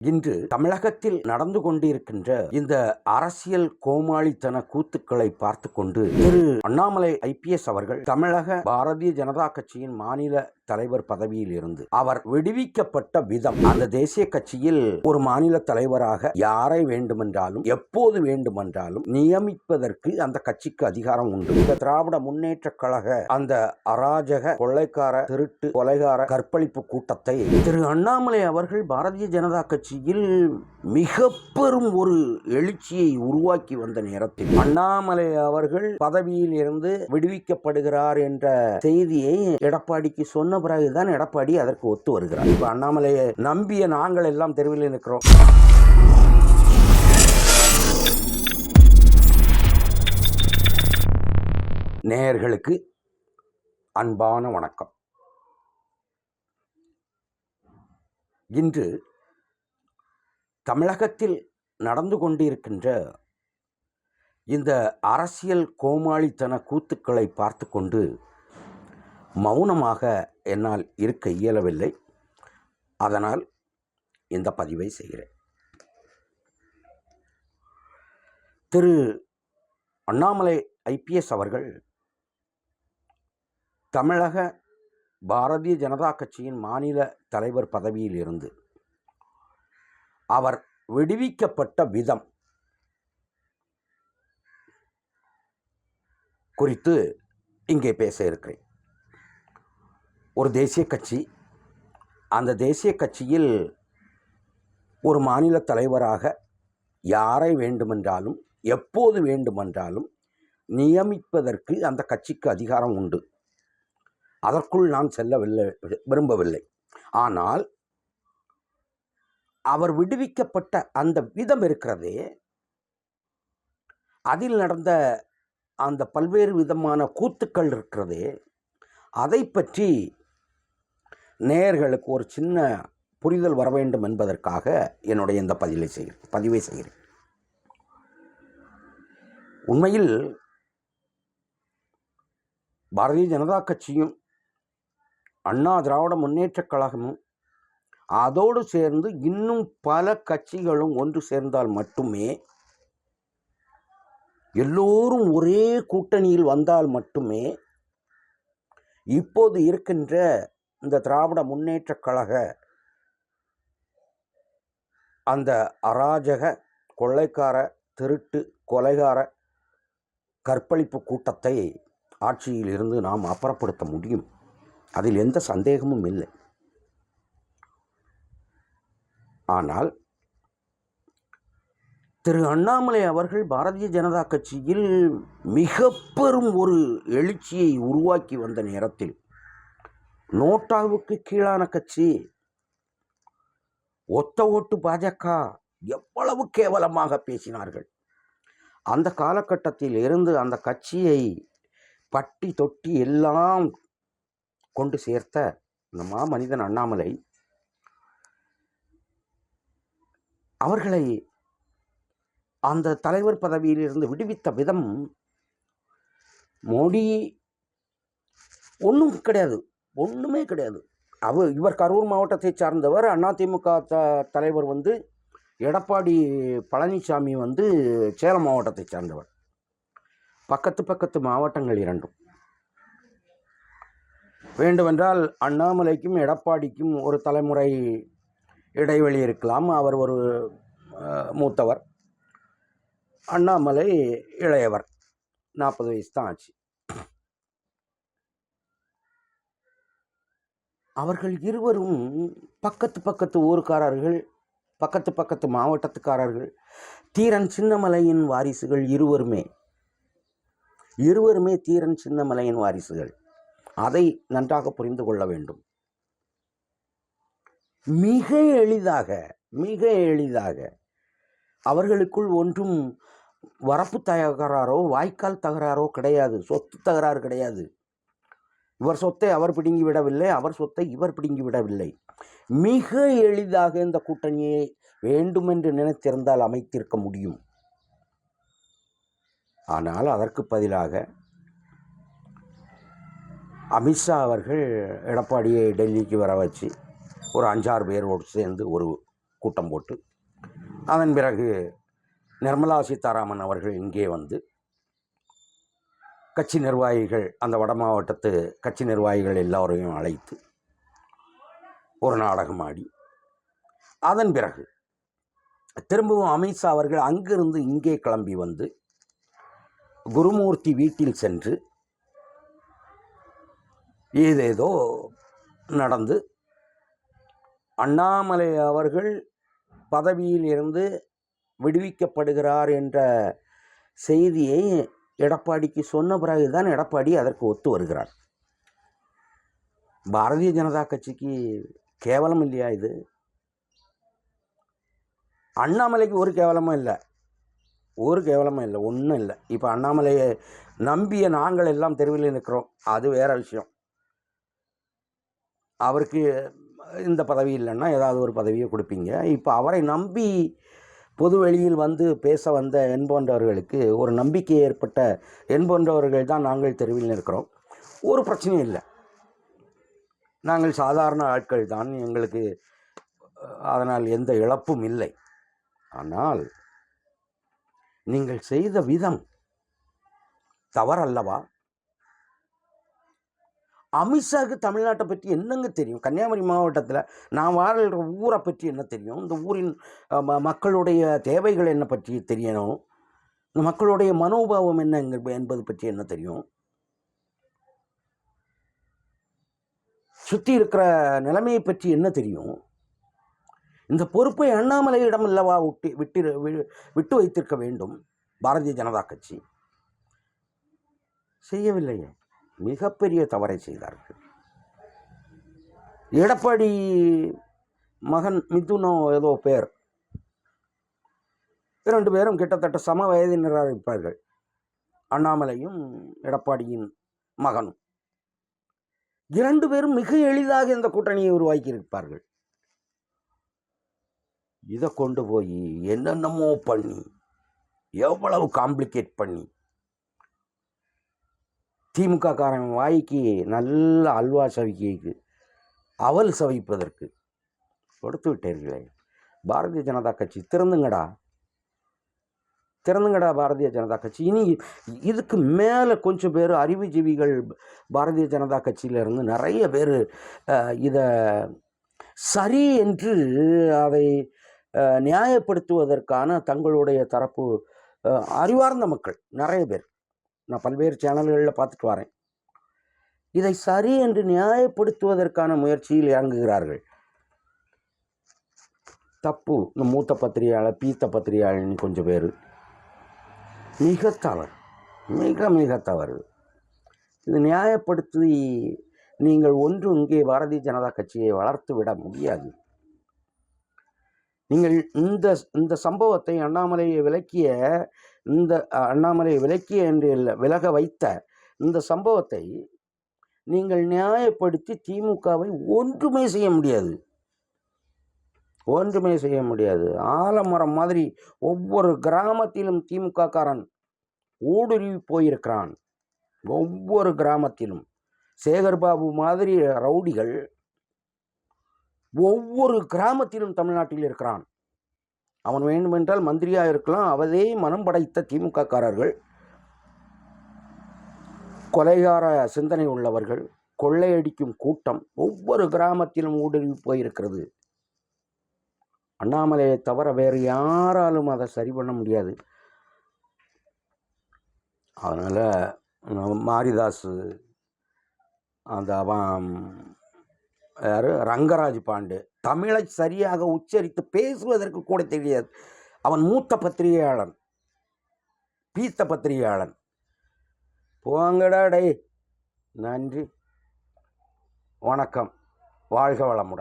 இன்று தமிழகத்தில் நடந்து கொண்டிருக்கின்ற இந்த அரசியல் கோமாளித்தன கூத்துக்களை பார்த்து கொண்டு திரு அண்ணாமலை ஐபிஎஸ் அவர்கள் தமிழக பாரதிய ஜனதா கட்சியின் மாநில தலைவர் பதவியில் இருந்து அவர் விடுவிக்கப்பட்ட விதம் அந்த தேசிய கட்சியில் ஒரு மாநில தலைவராக யாரை வேண்டுமென்றாலும் எப்போது வேண்டுமென்றாலும் நியமிப்பதற்கு அந்த கட்சிக்கு அதிகாரம் உண்டு. இந்த திராவிட முன்னேற்ற கழக அந்த அராஜக கொள்ளைக்கார திருட்டு கொலைகார கற்பழிப்பு கூட்டத்தை திரு அண்ணாமலை அவர்கள் பாரதிய ஜனதா கட்சியில் மிக பெரும் ஒரு எழுச்சியை உருவாக்கி வந்த நேரத்தில் அண்ணாமலை அவர்கள் பதவியில் இருந்து விடுவிக்கப்படுகிறார் என்ற செய்தியை எடப்பாடிக்கு சொன்ன பிறகுதான் எடப்பாடி அதற்கு ஒத்து வருகிறார். இப்போ அண்ணாமலையை நம்பிய நாங்கள் எல்லாம் தெருவில் நிற்கிறோம். நேயர்களுக்கு அன்பான வணக்கம். இன்று தமிழகத்தில் நடந்து கொண்டிருக்கின்ற இந்த அரசியல் கோமாளித்தன கூத்துக்களை பார்த்து கொண்டு மௌனமாக என்னால் இருக்க இயலவில்லை. அதனால் இந்த பதிவை செய்கிறேன். திரு. அண்ணாமலை ஐபிஎஸ் அவர்கள் தமிழக பாரதிய ஜனதா கட்சியின் மாநில தலைவர் பதவியில் இருந்து அவர் விடுவிக்கப்பட்ட விதம் குறித்து இங்கே பேச இருக்கிறேன். ஒரு தேசிய கட்சி. அந்த தேசிய கட்சியில் ஒரு மாநில தலைவராக யாரை வேண்டுமென்றாலும் எப்போது வேண்டுமென்றாலும் நியமிப்பதற்கு அந்த கட்சிக்கு அதிகாரம் உண்டு. அதற்குள் நான் செல்லவில்லை விரும்பவில்லை. ஆனால் அவர் விடுவிக்கப்பட்ட அந்த விதம் இருக்கிறதே அதில் நடந்த அந்த பல்வேறு விதமான கூத்துக்கள் இருக்கிறதே அதை பற்றி நேயர்களுக்கு ஒரு சின்ன புரிதல் வர வேண்டும் என்பதற்காக என்னுடைய இந்த பதிலை செய்கிறேன். பதிவை செய்கிறேன். உண்மையில் பாரதிய ஜனதா கட்சியும் அண்ணா திராவிட முன்னேற்றக் கழகமும் அதோடு சேர்ந்து இன்னும் பல கட்சிகளும் ஒன்று சேர்ந்தால் மட்டுமே எல்லோரும் ஒரே கூட்டணியில் வந்தால் மட்டுமே இப்போது இருக்கின்ற இந்த திராவிட முன்னேற்றக் கழக அந்த அராஜக கொள்ளைக்கார திருட்டு கொலைகார கற்பழிப்பு கூட்டத்தை ஆட்சியில் இருந்து நாம் அப்புறப்படுத்த முடியும். அதில் எந்த சந்தேகமும் இல்லை. ஆனால் திரு அண்ணாமலை அவர்கள் பாரதிய ஜனதா கட்சியில் மிக பெரும் ஒரு எழுச்சியை உருவாக்கி வந்த நேரத்தில் நோட்டாவுக்கு கீழான கட்சி. ஒத்த ஓட்டு பாஜக எவ்வளவு கேவலமாக பேசினார்கள். அந்த காலகட்டத்தில் இருந்து அந்த கட்சியை பட்டி தொட்டி எல்லாம் கொண்டு சேர்த்த இந்த மாமனிதன் அண்ணாமலை அவர்களை அந்த தலைவர் பதவியிலிருந்து விடுவித்த விதம் மோடி ஒன்றும் கிடையாது. ஒன்றுமே கிடையாது. அவர் இவர் கரூர் மாவட்டத்தை சார்ந்தவர் அதிமுக த தலைவர் வந்து எடப்பாடி பழனிசாமி வந்து சேலம் மாவட்டத்தை சார்ந்தவர். பக்கத்து பக்கத்து மாவட்டங்கள் இரண்டும். வேண்டுமென்றால் அண்ணாமலைக்கும் எடப்பாடிக்கும் ஒரு தலைமுறை இடைவெளி இருக்கலாம். அவர் ஒரு மூத்தவர். அண்ணாமலை இளையவர். நாற்பது வயசு தான் ஆச்சு. அவர்கள் இருவரும் பக்கத்து பக்கத்து ஊருக்காரர்கள் பக்கத்து பக்கத்து மாவட்டத்துக்காரர்கள் தீரன் சின்னமலையின் வாரிசுகள் இருவருமே. இருவருமே தீரன் சின்னமலையின் வாரிசுகள். அதை நன்றாக புரிந்து கொள்ள வேண்டும். மிக எளிதாக மிக எளிதாக அவர்களுக்குள் ஒன்றும் வரப்பு தகராறோ வாய்க்கால் தகராறோ கிடையாது சொத்து தகராறு கிடையாது. இவர் சொத்தை அவர் பிடுங்கி விடவில்லை அவர் சொத்தை இவர் பிடுங்கி விடவில்லை. மிக எளிதாக இந்த கூட்டணியை வேண்டுமென்று நினைத்திருந்தால் அமைத்திருக்க முடியும். ஆனால் அதற்கு பதிலாக அமித்ஷா அவர்கள் எடப்பாடியை டெல்லிக்கு வர வச்சு ஒரு அஞ்சாறு பேரோடு சேர்ந்து ஒரு கூட்டம் போட்டு அதன் பிறகு நிர்மலா சீதாராமன் அவர்கள் இங்கே வந்து கட்சி நிர்வாகிகள் அந்த வட மாவட்டத்து கட்சி நிர்வாகிகள் எல்லோரையும் அழைத்து ஒரு நாடகம் ஆடி அதன் பிறகு திரும்பவும் அமித்ஷா அவர்கள் அங்கிருந்து இங்கே கிளம்பி வந்து குருமூர்த்தி வீட்டில் சென்று ஏதேதோ நடந்து அண்ணாமலை அவர்கள் பதவியில் இருந்து விடுவிக்கப்படுகிறார் என்ற செய்தியை எடப்பாடிக்கு சொன்ன பிறகுதான் எடப்பாடி அதற்கு ஒத்து வருகிறார். பாரதிய ஜனதா கட்சிக்கு கேவலம் இல்லையா இது? அண்ணாமலைக்கு ஒரு கேவலமும் இல்லை. ஒரு கேவலமும் இல்லை ஒன்றும் இல்லை. இப்போ அண்ணாமலையை நம்பிய நாங்கள் எல்லாம் தெருவில் நிற்கிறோம். அது வேற விஷயம். அவருக்கு இந்த பதவி இல்லைன்னா ஏதாவது ஒரு பதவியை கொடுப்பீங்க. இப்போ அவரை நம்பி பொது வெளியில் வந்து பேச வந்த என்போன்றவர்களுக்கு ஒரு நம்பிக்கை ஏற்பட்ட என்போன்றவர்கள் தான் நாங்கள் தெருவில் இருக்கிறோம் ஒரு பிரச்சனையும் இல்லை. நாங்கள் சாதாரண ஆட்கள் தான். எங்களுக்கு அதனால் எந்த இழப்பும் இல்லை. ஆனால் நீங்கள் செய்த விதம் தவறல்லவா? அமித்ஷாவுக்கு தமிழ்நாட்டை பற்றி என்னங்க தெரியும்? கன்னியாகுமரி மாவட்டத்தில் நான் வாழ்கிற ஊரை பற்றி என்ன தெரியும்? இந்த ஊரின் ம- மக்களுடைய தேவைகள் என்ன பற்றி தெரியணும்? இந்த மக்களுடைய மனோபாவம் என்ன என்பது பற்றி என்ன தெரியும்? சுற்றி இருக்கிற நிலைமையை பற்றி என்ன தெரியும்? இந்த பொறுப்பை அண்ணாமலையிடம் இல்லவா விட்டு விட்டு வி- விட்டு வைத்திருக்க வேண்டும்? பாரதிய ஜனதா கட்சி. செய்யவில்லையே. மிகப்பெரிய தவறை செய்தார்கள். எடப்பாடி மகன் மிதுனோ ஏதோ பேர். இரண்டு பேரும் கிட்டத்தட்ட சம வயதினராக இருப்பார்கள். அண்ணாமலையும் எடப்பாடியின் மகனும். இரண்டு பேரும் மிக எளிதாக இந்த கூட்டணியை உருவாக்கி இருப்பார்கள் இதை கொண்டு போய் என்னென்னமோ பண்ணி எவ்வளவு காம்ப்ளிகேட் பண்ணி திமுக காரன் வாய்க்கு நல்ல அல்வா சவிக்கைக்கு அவல் சவிப்பதற்கு. கொடுத்து விட்டீர்களே. பாரதிய ஜனதா கட்சி திறந்துங்கடா. திறந்துங்கடா பாரதிய ஜனதா கட்சி. இனி இதுக்கு மேலே கொஞ்சம் பேர் அறிவுஜீவிகள் பாரதிய ஜனதா கட்சியிலிருந்து நிறைய பேர் இதை சரி என்று அதை நியாயப்படுத்துவதற்கான தங்களுடைய தரப்பு அறிவார்ந்த மக்கள் நிறைய பேர். நான் பல்வேறு சேனல்களில் பார்த்துட்டு வரேன். இதை சரி என்று நியாயப்படுத்துவதற்கான முயற்சியில் இறங்குகிறார்கள். தப்பு. இந்த மூத்த பத்திரிகையாளர் பீத்த பத்திரிகையாளர்னு கொஞ்சம் பேர். மிக தவறு. மிக மிக தவறு. இது நியாயப்படுத்தி நீங்கள் ஒன்று இங்கே பாரதிய ஜனதா கட்சியை வளர்த்து விட முடியாது. நீங்கள் இந்த இந்த சம்பவத்தை அண்ணாமலையை விளக்கிய இந்த அண்ணாமலை விலக்கி விலக்கிய என்று இல்லை விலக வைத்த இந்த சம்பவத்தை நீங்கள் நியாயப்படுத்தி திமுகவை ஒன்றுமே செய்ய முடியாது. ஒன்றுமே செய்ய முடியாது. ஆலமரம் மாதிரி ஒவ்வொரு கிராமத்திலும் திமுக காரன் ஊடுருவி போயிருக்கிறான். ஒவ்வொரு கிராமத்திலும். சேகர்பாபு மாதிரி ரவுடிகள் ஒவ்வொரு கிராமத்திலும் தமிழ்நாட்டில் இருக்கிறான். அவன் வேண்டுமென்றால் மந்திரியாக இருக்கலாம் அவதே மனம் படைத்த திமுக காரர்கள் கொலைகார சிந்தனை உள்ளவர்கள். கொள்ளையடிக்கும் கூட்டம் ஒவ்வொரு கிராமத்திலும் ஊடுருவி போயிருக்கிறது. அண்ணாமலையை தவிர வேறு யாராலும் அதை சரி பண்ண முடியாது. அதனால் மாரிதாஸ் அந்த அவன் யார்? ரங்கராஜ் பாண்டு. தமிழை சரியாக உச்சரித்து பேசுவதற்கு கூட தெரியாது. அவன் மூத்த பத்திரிகையாளன். பீத்த பத்திரிகையாளன். போங்கடா டே நன்றி. வணக்கம். வாழ்க வளமுடன்.